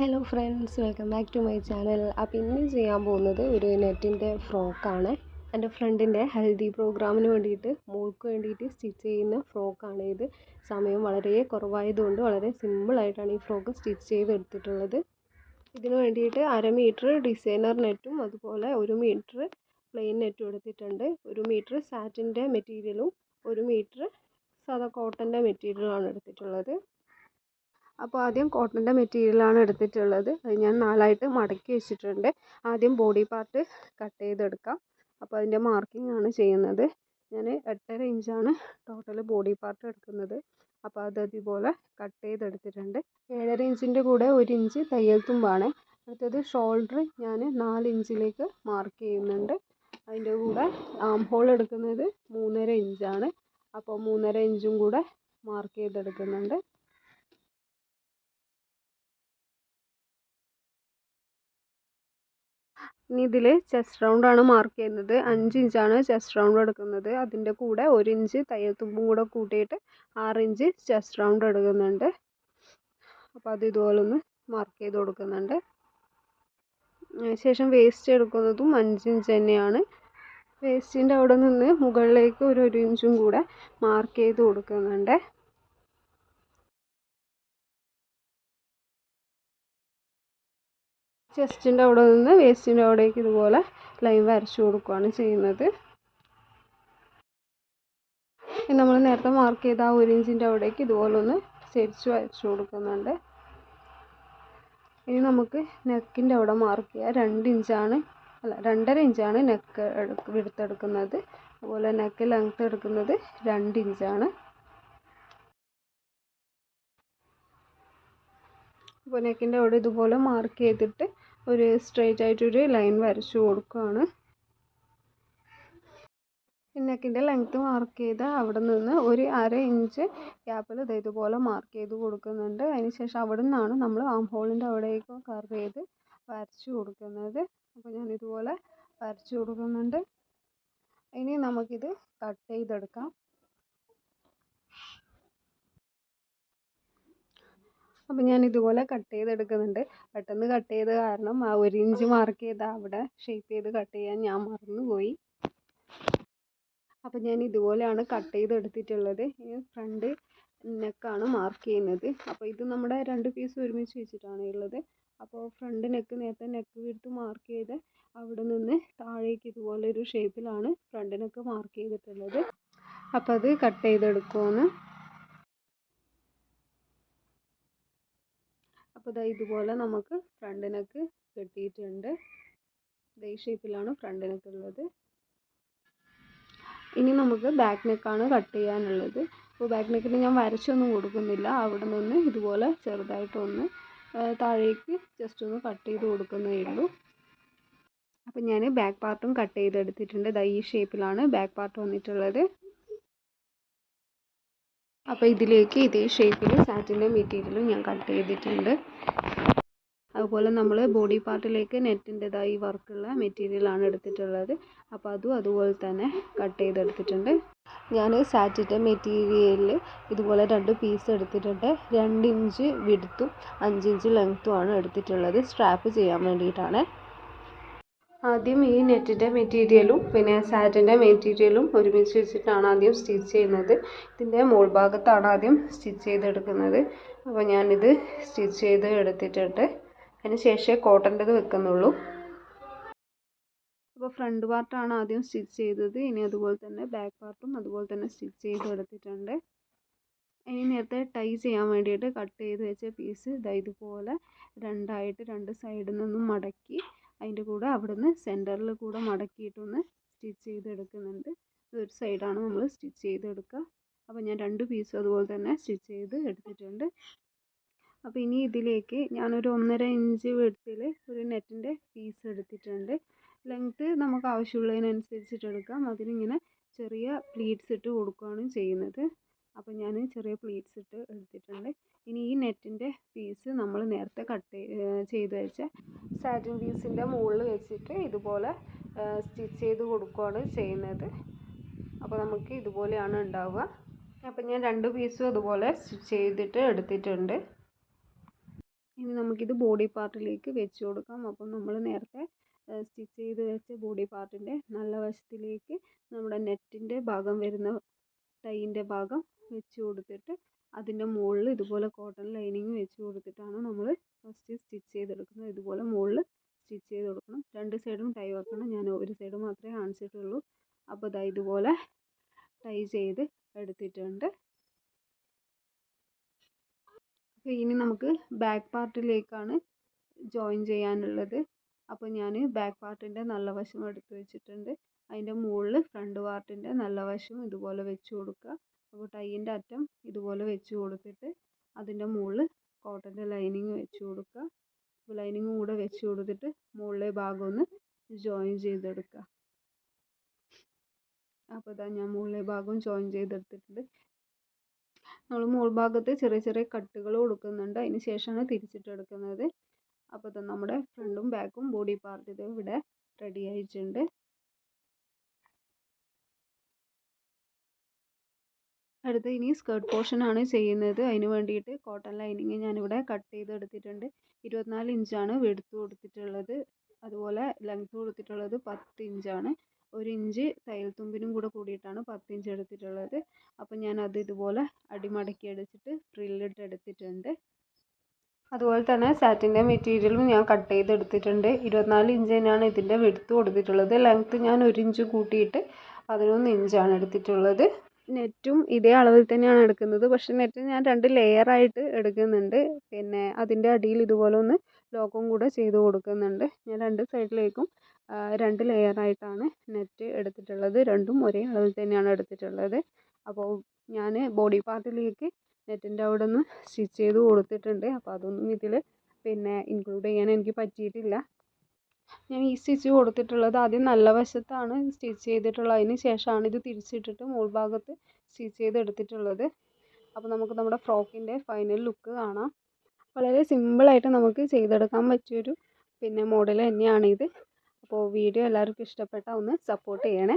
Hello friends welcome back to my channel അപ്പോൾ ഇന്ന് ചെയ്യാൻ പോകുന്നത് ഒരു നെറ്റിന്റെ ഫ്രോക്കാണ് എന്റെ ഫ്രണ്ടിന്റെ ഹെൽത്തി പ്രോഗ്രാമിന് വേണ്ടിയിട്ട് മോൾക്ക് വേണ്ടിയിട്ട് സ്റ്റിച്ച് ചെയ്യുന്ന ഫ്രോക്കാണ് ഇത്. സമയം വളരെ കുറവായതുകൊണ്ട് വളരെ സിമ്പിളായിട്ടാണ് ഈ ഫ്രോക്ക് സ്റ്റിച്ച് ചെയ്തെടുത്തിട്ടുള്ളത്. ഇതിന് വേണ്ടിയിട്ട് അര മീറ്റർ ഡിസൈനർ നെറ്റും അതുപോലെ ഒരു മീറ്റർ പ്ലെയിൻ നെറ്റും എടുത്തിട്ടുണ്ട്. ഒരു മീറ്റർ സാറ്റിന്റെ മെറ്റീരിയലും ഒരു മീറ്റർ സാധാ കോട്ടന്റെ മെറ്റീരിയലുമാണ് എടുത്തിട്ടുള്ളത്. അപ്പോൾ ആദ്യം കോട്ടന്റെ മെറ്റീരിയലാണ് എടുത്തിട്ടുള്ളത്. അത് ഞാൻ നാലായിട്ട് മടക്കി വെച്ചിട്ടുണ്ട്. ആദ്യം ബോഡി പാർട്ട് കട്ട് ചെയ്തെടുക്കാം. അപ്പോൾ അതിന്റെ മാർക്കിംഗ് ആണ് ചെയ്യുന്നത്. ഞാൻ എട്ടര ഇഞ്ചാണ് ടോട്ടൽ ബോഡി പാർട്ട് എടുക്കുന്നത്. അപ്പോൾ അത് അതുപോലെ കട്ട് ചെയ്തെടുത്തിട്ടുണ്ട്. ഏഴര ഇഞ്ചിന്റെ കൂടെ ഒരു ഇഞ്ച് തയ്യൽ തുമ്പാണ്. അടുത്തത് ഷോൾഡർ ഞാൻ നാല് ഇഞ്ചിലേക്ക് മാർക്ക് ചെയ്യുന്നുണ്ട്. അതിന്റെ കൂടെ ആം ഹോൾ എടുക്കുന്നത് മൂന്നര ഇഞ്ചാണ് അപ്പോൾ മൂന്നര ഇഞ്ചും കൂടെ മാർക്ക് ചെയ്തെടുക്കുന്നുണ്ട്. ഇനി ഇതിൽ ചെസ്റ്റ് റൗണ്ട് ആണ് മാർക്ക് ചെയ്യുന്നത്. അഞ്ച് ഇഞ്ചാണ് ചെസ്റ്റ് റൗണ്ട് എടുക്കുന്നത്. അതിന്റെ കൂടെ ഒരു ഇഞ്ച് തയ്യൽ തുമ്പും കൂടെ കൂട്ടിയിട്ട് ആറ് ഇഞ്ച് ചെസ്റ്റ് റൗണ്ട് എടുക്കുന്നുണ്ട്. അപ്പോൾ അത് ഇതുപോലെ ഒന്ന് മാർക്ക് ചെയ്ത് കൊടുക്കുന്നുണ്ട്. ശേഷം വേസ്റ്റ് എടുക്കുന്നതും അഞ്ച് ഇഞ്ച് തന്നെയാണ്. വേസ്റ്റിന്റെ അവിടെ നിന്ന് മുകളിലേക്ക് ഒരു ഒരു ഇഞ്ചും കൂടെ മാർക്ക് ചെയ്ത് കൊടുക്കുന്നുണ്ട്. ചെസ്റ്റിന്റെ അവിടെ നിന്ന് വേസ്റ്റിന്റെ അവിടേക്ക് ഇതുപോലെ ലൈൻ വരച്ചു കൊടുക്കുകയാണ് ചെയ്യുന്നത്. നമ്മൾ നേരത്തെ മാർക്ക് ചെയ്ത ആ ഒരു ഇഞ്ചിന്റെ അവിടേക്ക് ഇതുപോലെ ഒന്ന് ചെരിച്ച് വരച്ചു കൊടുക്കുന്നുണ്ട്. ഇനി നമുക്ക് നെക്കിന്റെ അവിടെ മാർക്ക് ചെയ്യാം. രണ്ട് ഇഞ്ചാണ് അല്ല രണ്ടര ഇഞ്ചാണ് നെക്ക് എടുത്തെടുക്കുന്നത് അതുപോലെ നെക്ക് ലെങ്ത്ത് എടുക്കുന്നത് രണ്ട് ഇഞ്ചാണ്. അപ്പോൾ നെക്കിന്റെ അവിടെ ഇതുപോലെ മാർക്ക് ചെയ്തിട്ട് ഒരു സ്ട്രെയിറ്റ് ആയിട്ടൊരു ലൈൻ വരച്ചു കൊടുക്കുകയാണ്. നെക്കിന്റെ ലെങ്ത്ത് മാർക്ക് ചെയ്ത് അവിടെ നിന്ന് ഒരു അര ഇഞ്ച് ഗ്യാപ്പിൽ ഇത് ഇതുപോലെ മാർക്ക് ചെയ്ത് കൊടുക്കുന്നുണ്ട്. അതിനുശേഷം അവിടെ നിന്നാണ് നമ്മൾ ആം ഹോളിന്റെ അവിടേക്ക് കർവ് ചെയ്ത് വരച്ചു കൊടുക്കുന്നത്. അപ്പോൾ ഞാൻ ഇതുപോലെ വരച്ചു കൊടുക്കുന്നുണ്ട്. ഇനി നമുക്കിത് കട്ട് ചെയ്തെടുക്കാം. അപ്പോൾ ഞാൻ ഇതുപോലെ കട്ട് ചെയ്തെടുക്കുന്നുണ്ട്. പെട്ടെന്ന് കട്ട് ചെയ്ത കാരണം ആ ഒരു ഇഞ്ച് മാർക്ക് ചെയ്ത അവിടെ ഷേപ്പ് ചെയ്ത് കട്ട് ചെയ്യാൻ ഞാൻ മറന്നുപോയി. അപ്പോൾ ഞാൻ ഇതുപോലെയാണ് കട്ട് ചെയ്തെടുത്തിട്ടുള്ളത്. ഇനി ഫ്രണ്ട് നെക്കാണ് മാർക്ക് ചെയ്യുന്നത്. അപ്പോൾ ഇത് നമ്മുടെ രണ്ട് പീസ് ഒരുമിച്ച് വെച്ചിട്ടാണ് ഉള്ളത്. അപ്പോൾ ഫ്രണ്ട് നെക്ക് നേരത്തെ നെക്ക് വിടുത്ത് മാർക്ക് ചെയ്ത് അവിടെ നിന്ന് താഴേക്ക് ഇതുപോലെ ഒരു ഷേപ്പിലാണ് ഫ്രണ്ട് നെക്ക് മാർക്ക് ചെയ്തിട്ടുള്ളത്. അപ്പോൾ അത് കട്ട് ചെയ്തെടുക്കുമെന്ന് അപ്പോൾ ഇതാ ഇതുപോലെ നമുക്ക് ഫ്രണ്ട് നെക്ക് കെട്ടിയിട്ടുണ്ട്. ഈ ഷേപ്പിലാണ് ഫ്രണ്ട് നെക്ക് ഉള്ളത് ഇനി നമുക്ക് ബാക്ക് നെക്കാണ് കട്ട് ചെയ്യാനുള്ളത്. അപ്പോൾ ബാക്ക് നെക്കിന് ഞാൻ വരച്ചൊന്നും കൊടുക്കുന്നില്ല. അവിടെ നിന്ന് ഇതുപോലെ ചെറുതായിട്ടൊന്ന് താഴേക്ക് ജസ്റ്റ് ഒന്ന് കട്ട് ചെയ്ത് കൊടുക്കുന്നേ ഉള്ളൂ. അപ്പോൾ ഞാൻ ബാക്ക് പാർട്ടും കട്ട് ചെയ്തെടുത്തിട്ടുണ്ട്. ദാ ഈ ഷേപ്പിലാണ് ബാക്ക് പാർട്ട് വന്നിട്ടുള്ളത്. അപ്പോൾ ഇതിലേക്ക് ഇതേ ഷേപ്പിൽ സാറ്റിന്റെ മെറ്റീരിയലും ഞാൻ കട്ട് ചെയ്തിട്ടുണ്ട്. അതുപോലെ നമ്മൾ ബോഡി പാർട്ടിലേക്ക് നെറ്റിന്റെതായി വർക്കുള്ള മെറ്റീരിയലാണ് എടുത്തിട്ടുള്ളത്. അപ്പോൾ അതും അതുപോലെ തന്നെ കട്ട് ചെയ്തെടുത്തിട്ടുണ്ട്. ഞാൻ സാറ്റിന്റെ മെറ്റീരിയലിൽ ഇതുപോലെ രണ്ട് പീസ് എടുത്തിട്ടുണ്ട്. രണ്ട് ഇഞ്ച് വിടുത്തും അഞ്ച് ഇഞ്ച് ലെങ്ത്തുമാണ് എടുത്തിട്ടുള്ളത്. സ്ട്രാപ്പ് ചെയ്യാൻ വേണ്ടിയിട്ടാണ്. ആദ്യം ഈ നെറ്റിന്റെ മെറ്റീരിയലും പിന്നെ സാറ്റിന്റെ മെറ്റീരിയലും ഒരുമിച്ച് വെച്ചിട്ടാണ് ആദ്യം സ്റ്റിച്ച് ചെയ്യുന്നത്. ഇതിന്റെ മോൾ ഭാഗത്താണ് ആദ്യം സ്റ്റിച്ച് ചെയ്തെടുക്കുന്നത്. അപ്പോൾ ഞാനിത് സ്റ്റിച്ച് ചെയ്ത് എടുത്തിട്ടുണ്ട്. അതിന് ശേഷമേ കോട്ടന്റെത് വെക്കുന്നുള്ളൂ. അപ്പോൾ ഫ്രണ്ട് പാർട്ടാണ് ആദ്യം സ്റ്റിച്ച് ചെയ്തത്. ഇനി അതുപോലെ തന്നെ ബാക്ക് പാർട്ടും അതുപോലെ തന്നെ സ്റ്റിച്ച് ചെയ്ത് എടുത്തിട്ടുണ്ട്. ഇനി നേരത്തെ ടൈ ചെയ്യാൻ വേണ്ടിയിട്ട് കട്ട് ചെയ്ത് വെച്ച പീസ് ഇതാ ഇതുപോലെ രണ്ടായിട്ട് രണ്ട് സൈഡിൽ നിന്നും മടക്കി അതിന്റെ കൂടെ അവിടുന്ന് സെന്ററിൽ കൂടെ മടക്കിയിട്ടൊന്ന് സ്റ്റിച്ച് ചെയ്തെടുക്കുന്നുണ്ട്. ഇതൊരു സൈഡാണ് നമ്മൾ സ്റ്റിച്ച് ചെയ്തെടുക്കുക അപ്പോൾ ഞാൻ രണ്ട് പീസും അതുപോലെ തന്നെ സ്റ്റിച്ച് ചെയ്ത് എടുത്തിട്ടുണ്ട്. അപ്പോൾ ഇനി ഇതിലേക്ക് ഞാനൊരു ഒന്നര ഇഞ്ച് വെടുത്തിൽ ഒരു നെറ്റിന്റെ പീസ് എടുത്തിട്ടുണ്ട്. ലെങ്ത്ത് നമുക്ക് ആവശ്യമുള്ളതിനനുസരിച്ചിട്ട് എടുക്കാം. അതിനിങ്ങനെ ചെറിയ പ്ലീറ്റ്സ് ഇട്ട് കൊടുക്കുകയാണ് ചെയ്യുന്നത്. അപ്പോൾ ഞാൻ ചെറിയ പ്ലീറ്റ്സ് ഇട്ട് എടുത്തിട്ടുണ്ട്. ഇനി ഈ നെറ്റിന്റെ പീസ് നമ്മൾ നേരത്തെ കട്ട് ചെയ്ത് വെച്ച സാറ്റിൻ പീസിന്റെ മുകളിൽ വെച്ചിട്ട് ഇതുപോലെ സ്റ്റിച്ച് ചെയ്ത് കൊടുക്കുകയാണ് ചെയ്യുന്നത്. അപ്പോൾ നമുക്ക് ഇതുപോലെയാണ് ഉണ്ടാവുക. അപ്പോൾ ഞാൻ രണ്ട് പീസും അതുപോലെ സ്റ്റിച്ച് ചെയ്തിട്ട് എടുത്തിട്ടുണ്ട്. ഇനി നമുക്കിത് ബോഡി പാർട്ടിലേക്ക് വെച്ച് കൊടുക്കാം. അപ്പം നമ്മൾ നേരത്തെ സ്റ്റിച്ച് ചെയ്ത് വെച്ച ബോഡി പാർട്ടിന്റെ നല്ല വശത്തിലേക്ക് നമ്മുടെ നെറ്റിന്റെ ഭാഗം വരുന്ന ടൈന്റെ ഭാഗം വെച്ച് കൊടുത്തിട്ട് അതിന്റെ മുകളിൽ ഇതുപോലെ കോട്ടൺ ലൈനിങ് വെച്ച് കൊടുത്തിട്ടാണ് നമ്മൾ ഫസ്റ്റ് സ്റ്റിച്ച് ചെയ്തെടുക്കുന്നത്. ഇതുപോലെ മുകളിൽ സ്റ്റിച്ച് ചെയ്ത് കൊടുക്കണം. രണ്ട് സൈഡും ടൈ വെക്കണം. ഞാൻ ഒരു സൈഡ് മാത്രമേ കാണിച്ചിട്ടുള്ളൂ. അപ്പോൾ ഇതാ ഇതുപോലെ ടൈ ചെയ്ത് എടുത്തിട്ടുണ്ട്. അപ്പോൾ ഇനി നമുക്ക് ബാക്ക് പാർട്ടിലേക്കാണ് ജോയിൻ ചെയ്യാനുള്ളത്. അപ്പോൾ ഞാൻ ബാക്ക് പാർട്ടിന്റെ നല്ല വശം എടുത്ത് വെച്ചിട്ടുണ്ട്. അതിന്റെ മുകളിൽ ഫ്രണ്ട് പാർട്ടിന്റെ നല്ല വശം ഇതുപോലെ വെച്ച് കൊടുക്കുക. അപ്പോൾ ടൈയിന്റെ അറ്റം ഇതുപോലെ വെച്ച് കൊടുത്തിട്ട് അതിന്റെ മുകളിൽ കോട്ടന്റെ ലൈനിങ് വെച്ച് കൊടുക്കുക. ലൈനിങ്ങും കൂടെ വെച്ച് കൊടുത്തിട്ട് മുകളിലെ ഭാഗം ഒന്ന് ജോയിൻ ചെയ്തെടുക്കുക. അപ്പോൾ ഇതാ ഞാൻ മുകളിലെ ഭാഗം ജോയിൻ ചെയ്തെടുത്തിട്ടുണ്ട്. നമ്മൾ മുകൾ ഭാഗത്ത് ചെറിയ ചെറിയ കട്ടുകൾ കൊടുക്കുന്നുണ്ട്. അതിന് ശേഷമാണ് തിരിച്ചിട്ടെടുക്കുന്നത്. അപ്പോൾ ഇത് നമ്മുടെ ഫ്രണ്ടും ബാക്കും ബോഡി പാർട്ട് ഇത് ഇവിടെ റെഡി ആയിട്ടുണ്ട്. അടുത്ത ഇനി സ്കേർട്ട് പോർഷൻ ആണ് ചെയ്യുന്നത്. അതിന് വേണ്ടിയിട്ട് കോട്ടൺ ലൈനിങ് ഞാനിവിടെ കട്ട് ചെയ്ത് എടുത്തിട്ടുണ്ട് ഇരുപത്തിനാല് ഇഞ്ചാണ് വെടുത്ത് കൊടുത്തിട്ടുള്ളത്. അതുപോലെ ലെങ്ത്ത് കൊടുത്തിട്ടുള്ളത് പത്ത് ഇഞ്ചാണ്. ഒരു ഇഞ്ച് തയ്യൽ തുമ്പിനും കൂടെ കൂടിയിട്ടാണ് പത്ത് ഇഞ്ച് എടുത്തിട്ടുള്ളത്. അപ്പോൾ ഞാൻ അത് ഇതുപോലെ അടിമടക്കി അടിച്ചിട്ട് ഫ്രില്ലിട്ട് എടുത്തിട്ടുണ്ട്. അതുപോലെ തന്നെ സാറ്റിന്റെ മെറ്റീരിയലും ഞാൻ കട്ട് ചെയ്ത് എടുത്തിട്ടുണ്ട് ഇരുപത്തിനാല് തന്നെയാണ് ഇതിന്റെ വെടുത്ത് കൊടുത്തിട്ടുള്ളത്. ലെങ്ത്ത് ഞാൻ ഒരു ഇഞ്ച് കൂട്ടിയിട്ട് പതിനൊന്ന് ഇഞ്ചാണ് എടുത്തിട്ടുള്ളത്. നെറ്റും ഇതേ അളവിൽ തന്നെയാണ് എടുക്കുന്നത്. പക്ഷേ നെറ്റ് ഞാൻ രണ്ട് ലെയറായിട്ട് എടുക്കുന്നുണ്ട്. പിന്നെ അതിന്റെ അടിയിൽ ഇതുപോലെ ഒന്ന് ലോക്കും കൂടെ ചെയ്ത് കൊടുക്കുന്നുണ്ട്. ഞാൻ രണ്ട് സൈഡിലേക്കും രണ്ട് ലെയറായിട്ടാണ് നെറ്റ് എടുത്തിട്ടുള്ളത്. രണ്ടും ഒരേ അളവിൽ തന്നെയാണ് എടുത്തിട്ടുള്ളത്. അപ്പോൾ ഞാൻ ബോഡി പാർട്ടിലേക്ക് നെറ്റിന്റെ അവിടെ നിന്ന് സ്റ്റിച്ച് ചെയ്ത് കൊടുത്തിട്ടുണ്ട്. അപ്പോൾ അതൊന്നും ഇതിൽ പിന്നെ ഇൻക്ലൂഡ് ചെയ്യാൻ എനിക്ക് പറ്റിയിട്ടില്ല. ഞാൻ ഈ സ്റ്റിച്ച് കൊടുത്തിട്ടുള്ളത് ആദ്യം നല്ല വശത്താണ് സ്റ്റിച്ച് ചെയ്തിട്ടുള്ളത്. അതിന് ശേഷമാണ് ഇത് തിരിച്ചിട്ടിട്ട് മുകൾ ഭാഗത്ത് സ്റ്റിച്ച് ചെയ്ത് എടുത്തിട്ടുള്ളത്. അപ്പോൾ നമുക്ക് നമ്മുടെ ഫ്രോക്കിന്റെ ഫൈനൽ ലുക്ക് കാണാം. വളരെ സിമ്പിളായിട്ട് നമുക്ക് ചെയ്തെടുക്കാൻ പറ്റിയൊരു പിന്നെ മോഡൽ തന്നെയാണിത്. അപ്പോൾ വീഡിയോ എല്ലാവർക്കും ഇഷ്ടപ്പെട്ടാൽ ഒന്ന് സപ്പോർട്ട് ചെയ്യണേ.